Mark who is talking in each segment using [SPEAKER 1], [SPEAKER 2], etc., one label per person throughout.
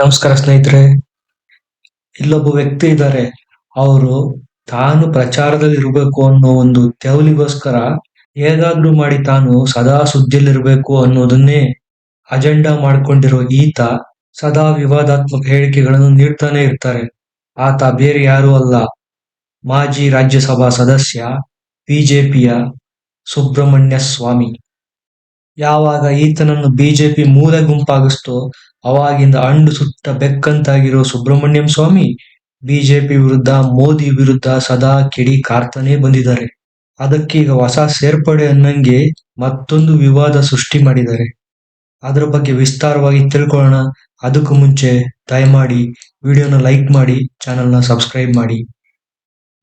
[SPEAKER 1] ನಮಸ್ಕಾರ ಸ್ನೇಹಿತರೆ. ಇಲ್ಲೊಬ್ಬ ವ್ಯಕ್ತಿ ಇದ್ದಾರೆ. ಅವರು ತಾನು ಪ್ರಚಾರದಲ್ಲಿ ಇರಬೇಕು ಅನ್ನೋ ಒಂದು ತೆವಲಿಗೋಸ್ಕರ ಹೇಗಾದ್ರೂ ಮಾಡಿ ತಾನು ಸದಾ ಸುದ್ದಿಯಲ್ಲಿರ್ಬೇಕು ಅನ್ನೋದನ್ನೇ ಅಜೆಂಡಾ ಮಾಡ್ಕೊಂಡಿರೋ ಈತ ಸದಾ ವಿವಾದಾತ್ಮಕ ಹೇಳಿಕೆಗಳನ್ನು ನೀಡ್ತಾನೆ ಇರ್ತಾರೆ. ಆತ ಬೇರೆ ಯಾರೂ ಅಲ್ಲ. ಮಾಜಿ ರಾಜ್ಯಸಭಾ ಸದಸ್ಯ, ಬಿಜೆಪಿಯ ಸುಬ್ರಹ್ಮಣ್ಯ ಸ್ವಾಮಿ. ಯಾವಾಗ ಈತನನ್ನು ಬಿಜೆಪಿ ಮೂಲ ಗುಂಪಾಗಿಸ್ತೋ ಅವಾಗಿಂದ ಅಂಡು ಸುತ್ತ ಬೆಕ್ಕಂತಾಗಿರೋ ಸುಬ್ರಹ್ಮಣ್ಯಂ ಸ್ವಾಮಿ ಬಿಜೆಪಿ ವಿರುದ್ಧ, ಮೋದಿ ವಿರುದ್ಧ ಸದಾ ಕಿಡಿ ಕಾರ್ತಾನೆ ಬಂದಿದ್ದಾರೆ. ಅದಕ್ಕೀಗ ಹೊಸ ಸೇರ್ಪಡೆ ಅನ್ನಂಗೆ ಮತ್ತೊಂದು ವಿವಾದ ಸೃಷ್ಟಿ ಮಾಡಿದ್ದಾರೆ. ಅದರ ಬಗ್ಗೆ ವಿಸ್ತಾರವಾಗಿ ತಿಳ್ಕೊಳ್ಳೋಣ. ಅದಕ್ಕೂ ಮುಂಚೆ ದಯಮಾಡಿ ವಿಡಿಯೋನ ಲೈಕ್ ಮಾಡಿ, ಚಾನೆಲ್ನ ಸಬ್ಸ್ಕ್ರೈಬ್ ಮಾಡಿ.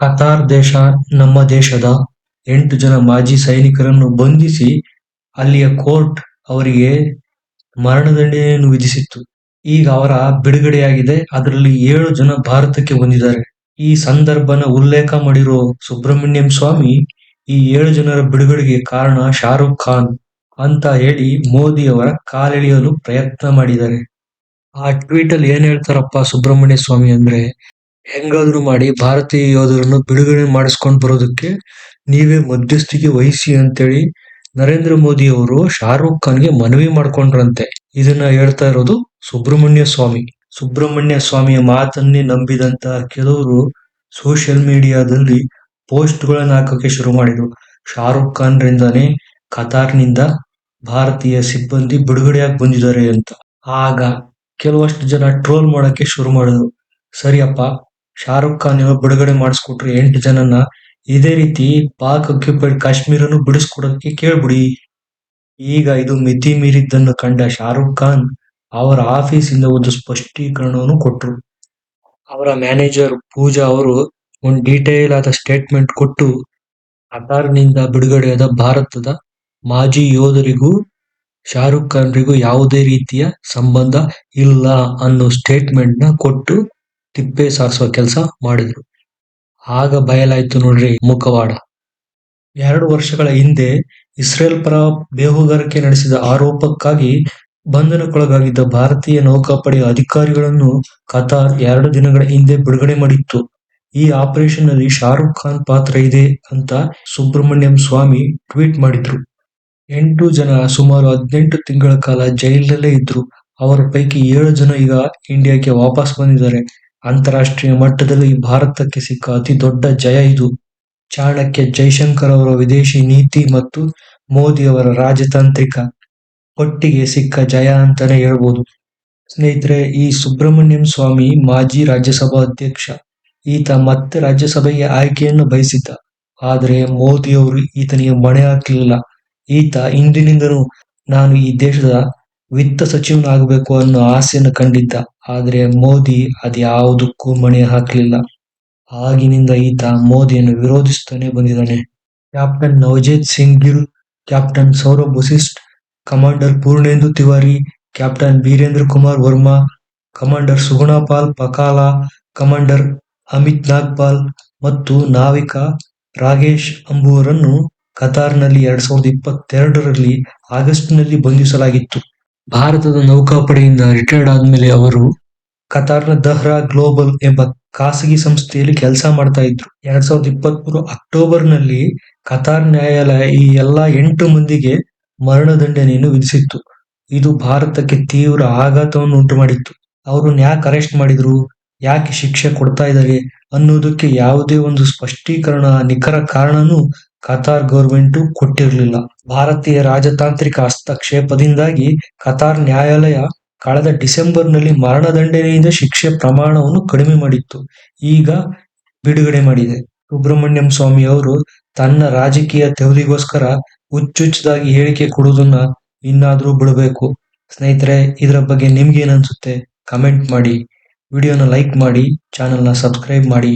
[SPEAKER 1] ಕತಾರ್ ದೇಶ ನಮ್ಮ ದೇಶದ ಎಂಟು ಜನ ಮಾಜಿ ಸೈನಿಕರನ್ನು ಬಂಧಿಸಿ ಅಲ್ಲಿಯ ಕೋರ್ಟ್ ಅವರಿಗೆ ಮರಣದಂಡನೆಯನ್ನು ವಿಧಿಸಿತ್ತು? ಈಗ ಅವರ ಬಿಡುಗಡೆಯಾಗಿದೆ. ಅದರಲ್ಲಿ ಏಳು ಜನ ಭಾರತಕ್ಕೆ ಬಂದಿದ್ದಾರೆ. ಈ ಸಂದರ್ಭನ ಉಲ್ಲೇಖ ಮಾಡಿರೋ ಸುಬ್ರಹ್ಮಣ್ಯಂ ಸ್ವಾಮಿ ಈ ಏಳು ಜನರ ಬಿಡುಗಡೆಗೆ ಕಾರಣ ಶಾರುಖ್ ಖಾನ್ ಅಂತ ಹೇಳಿ ಮೋದಿ ಅವರ ಕಾಲೆಳೆಯಲು ಪ್ರಯತ್ನ ಮಾಡಿದ್ದಾರೆ. ಆ ಟ್ವೀಟ್ ಅಲ್ಲಿ ಏನ್ ಹೇಳ್ತಾರಪ್ಪ ಸುಬ್ರಹ್ಮಣ್ಯ ಸ್ವಾಮಿ ಅಂದ್ರೆ, ಹೆಂಗಾದ್ರೂ ಮಾಡಿ ಭಾರತೀಯ ಯೋಧರನ್ನು ಬಿಡುಗಡೆ ಮಾಡಿಸ್ಕೊಂಡು ಬರೋದಕ್ಕೆ ನೀವೇ ಮಧ್ಯಸ್ಥಿಕೆ ವಹಿಸಿ ಅಂತೇಳಿ ನರೇಂದ್ರ ಮೋದಿ ಅವರು ಶಾರುಖ್ ಖಾನ್ಗೆ ಮನವಿ ಮಾಡ್ಕೊಂಡ್ರಂತೆ. ಇದನ್ನ ಹೇಳ್ತಾ ಇರೋದು ಸುಬ್ರಹ್ಮಣ್ಯ ಸ್ವಾಮಿ. ಸುಬ್ರಹ್ಮಣ್ಯ ಸ್ವಾಮಿಯ ಮಾತನ್ನೇ ನಂಬಿದಂತ ಕೆಲವರು ಸೋಷಿಯಲ್ ಮೀಡಿಯಾದಲ್ಲಿ ಪೋಸ್ಟ್ಗಳನ್ನ ಹಾಕೋಕೆ ಶುರು ಮಾಡಿದ್ರು. ಶಾರುಖ್ ಖಾನ್ ರಿಂದಾನೇ ಕತಾರ್ನಿಂದ ಭಾರತೀಯ ಸಿಬ್ಬಂದಿ ಬಿಡುಗಡೆಯಾಗಿ ಬಂದಿದ್ದಾರೆ ಅಂತ. ಆಗ ಕೆಲವಷ್ಟು ಜನ ಟ್ರೋಲ್ ಮಾಡಕ್ಕೆ ಶುರು ಮಾಡಿದ್ರು. ಸರಿಯಪ್ಪ, ಶಾರುಖ್ ಖಾನ್ ಬಿಡುಗಡೆ ಮಾಡಿಸ್ಕೊಟ್ರೆ ಎಂಟು ಜನನ ಇದೇ ರೀತಿ ಪಾಕ್ ಅಕ್ಯುಪೈಡ್ ಕಾಶ್ಮೀರನು ಬಿಡಿಸ್ಕೊಡಕ್ಕೆ ಕೇಳ್ಬಿಡಿ. ಈಗ ಇದು ಮಿತಿ ಮೀರಿದ್ದನ್ನು ಕಂಡ ಶಾರುಖ್ ಖಾನ್ ಅವರ ಆಫೀಸಿಂದ ಒಂದು ಸ್ಪಷ್ಟೀಕರಣವನ್ನು ಕೊಟ್ಟರು ಅವರ ಮ್ಯಾನೇಜರ್ ಪೂಜಾ ಅವರು ಒಂದು ಡೀಟೇಲ್ ಆದ ಸ್ಟೇಟ್ಮೆಂಟ್ ಕೊಟ್ಟು ಕತಾರ್ನಿಂದ ಬಿಡುಗಡೆಯಾದ ಭಾರತದ ಮಾಜಿ ಯೋಧರಿಗೂ, ಶಾರುಖ್ ಖಾನ್ರಿಗೂ ಯಾವುದೇ ರೀತಿಯ ಸಂಬಂಧ ಇಲ್ಲ ಅನ್ನೋ ಸ್ಟೇಟ್ಮೆಂಟ್ನ ಕೊಟ್ಟು ತಿಪ್ಪೆ ಸಾರಿಸುವ ಕೆಲಸ ಮಾಡಿದ್ರು. ಆಗ ಬಯಲಾಯ್ತು ನೋಡ್ರಿ ಮುಖವಾಡ. ಎರಡು ವರ್ಷಗಳ ಹಿಂದೆ ಇಸ್ರೇಲ್ ಪರ ಬೇಹುಗಾರಿಕೆ ನಡೆಸಿದ ಆರೋಪಕ್ಕಾಗಿ ಬಂಧನಕ್ಕೊಳಗಾಗಿದ್ದ ಭಾರತೀಯ ನೌಕಾಪಡೆಯ ಅಧಿಕಾರಿಗಳನ್ನು ಕತಾರ್ ಎರಡು ದಿನಗಳ ಹಿಂದೆ ಬಿಡುಗಡೆ ಮಾಡಿತ್ತು. ಈ ಆಪರೇಷನ್ನಲ್ಲಿ ಶಾರುಖ್ ಖಾನ್ ಪಾತ್ರ ಇದೆ ಅಂತ ಸುಬ್ರಹ್ಮಣ್ಯಂ ಸ್ವಾಮಿ ಟ್ವೀಟ್ ಮಾಡಿದ್ರು. ಎಂಟು ಜನ ಸುಮಾರು ಹದಿನೆಂಟು ತಿಂಗಳ ಕಾಲ ಜೈಲಲ್ಲೇ ಇದ್ರು. ಅವರ ಪೈಕಿ ಏಳು ಜನ ಈಗ ಇಂಡಿಯಾಕ್ಕೆ ವಾಪಸ್ ಬಂದಿದ್ದಾರೆ. ಅಂತಾರಾಷ್ಟ್ರೀಯ ಮಟ್ಟದಲ್ಲಿ ಭಾರತಕ್ಕೆ ಸಿಕ್ಕ ಅತಿ ದೊಡ್ಡ ಜಯ ಇದು. ಚಾಣಕ್ಯ ಜೈಶಂಕರ್ ಅವರ ವಿದೇಶಿ ನೀತಿ ಮತ್ತು ಮೋದಿ ಅವರ ರಾಜತಾಂತ್ರಿಕ ಒಟ್ಟಿಗೆ ಸಿಕ್ಕ ಜಯ ಅಂತಾನೆ ಹೇಳ್ಬೋದು. ಸ್ನೇಹಿತರೆ, ಈ ಸುಬ್ರಹ್ಮಣ್ಯಂ ಸ್ವಾಮಿ ಮಾಜಿ ರಾಜ್ಯಸಭಾ ಅಧ್ಯಕ್ಷ. ಈತ ಮತ್ತೆ ರಾಜ್ಯಸಭೆಗೆ ಆಯ್ಕೆಯನ್ನು ಬಯಸಿದ್ದ. ಆದರೆ ಮೋದಿ ಅವರು ಈತನಿಗೆ ಮಣೆ ಹಾಕಲಿಲ್ಲ ಈತ ಇಂದಿನಿಂದಲೂ ನಾನು ಈ ದೇಶದ ವಿತ್ತ ಸಚಿವನಾಗಬೇಕು ಅನ್ನೋ ಆಸೆಯನ್ನು ಕಂಡಿದ್ದ. ಆದರೆ ಮೋದಿ ಅದ್ಯಾವುದಕ್ಕೂ ಮಣೆ ಹಾಕಲಿಲ್ಲ. ಆಗಿನಿಂದ ಈತ ಮೋದಿಯನ್ನು ವಿರೋಧಿಸುತ್ತಾನೆ ಬಂದಿದ್ದಾನೆ. Captain ನವಜೇತ್ Singh Gill, captain Saurabh Vasisht commander Purnendu Tiwari, captain Virendra Kumar Verma, commander Sugunapal Pakala, commander Amit Nagpal ಮತ್ತು ನಾವಿಕ ರಾಗೇಶ್ ಅಂಬುವರನ್ನು ಕತಾರ್ನಲ್ಲಿ ಎರಡ್ ಸಾವಿರದ ಇಪ್ಪತ್ತೆರಡರಲ್ಲಿ ಆಗಸ್ಟ್ನಲ್ಲಿ ಬಂಧಿಸಲಾಗಿತ್ತು. ಭಾರತದ ನೌಕಾಪಡೆಯಿಂದ ರಿಟೈರ್ಡ್ ಆದ್ಮೇಲೆ ಅವರು ಕತಾರ್ನ ದಹ್ರಾ ಗ್ಲೋಬಲ್ ಎಂಬ ಖಾಸಗಿ ಸಂಸ್ಥೆಯಲ್ಲಿ ಕೆಲಸ ಮಾಡ್ತಾ ಇದ್ರು. ಎರಡ್ ಸಾವಿರದ ಇಪ್ಪತ್ಮೂರು ಅಕ್ಟೋಬರ್ನಲ್ಲಿ ಕತಾರ್ ನ್ಯಾಯಾಲಯ ಈ ಎಲ್ಲಾ ಎಂಟು ಮಂದಿಗೆ ಮರಣದಂಡನೆಯನ್ನು ವಿಧಿಸಿತ್ತು. ಇದು ಭಾರತಕ್ಕೆ ತೀವ್ರ ಆಘಾತವನ್ನು ಉಂಟು ಮಾಡಿತ್ತು ಅವ್ರನ್ನ ಯಾಕೆ ಅರೆಸ್ಟ್ ಮಾಡಿದ್ರು? ಯಾಕೆ ಶಿಕ್ಷೆ ಕೊಡ್ತಾ ಇದ್ದಾರೆ? ಅನ್ನೋದಕ್ಕೆ ಯಾವುದೇ ಒಂದು ಸ್ಪಷ್ಟೀಕರಣ ನಿಖರ ಕಾರಣನೂ ಕತಾರ್ ಗೌರ್ಮೆಂಟ್ ಕೊಟ್ಟಿರಲಿಲ್ಲ. ಭಾರತೀಯ ರಾಜತಾಂತ್ರಿಕ ಹಸ್ತಕ್ಷೇಪದಿಂದಾಗಿ ಕತಾರ್ ನ್ಯಾಯಾಲಯ ಕಳೆದ ಡಿಸೆಂಬರ್ನಲ್ಲಿ ಮರಣದಂಡನೆಯಿಂದ ಶಿಕ್ಷೆ ಪ್ರಮಾಣವನ್ನು ಕಡಿಮೆ ಮಾಡಿತ್ತು. ಈಗ ಬಿಡುಗಡೆ ಮಾಡಿದೆ. ಸುಬ್ರಹ್ಮಣ್ಯಂ ಸ್ವಾಮಿ ಅವರು ತನ್ನ ರಾಜಕೀಯ ತೆವರಿಗೋಸ್ಕರ ಹುಚ್ಚುಚ್ಚದಾಗಿ ಹೇಳಿಕೆ ಕೊಡುವುದನ್ನ ಇನ್ನಾದ್ರೂ ಬಿಡಬೇಕು. ಸ್ನೇಹಿತರೆ, ಇದರ ಬಗ್ಗೆ ನಿಮ್ಗೆ ಏನ್ ಅನ್ಸುತ್ತೆ? ಕಮೆಂಟ್ ಮಾಡಿ. ವಿಡಿಯೋನ ಲೈಕ್ ಮಾಡಿ, ಚಾನೆಲ್ನ ಸಬ್ಸ್ಕ್ರೈಬ್ ಮಾಡಿ.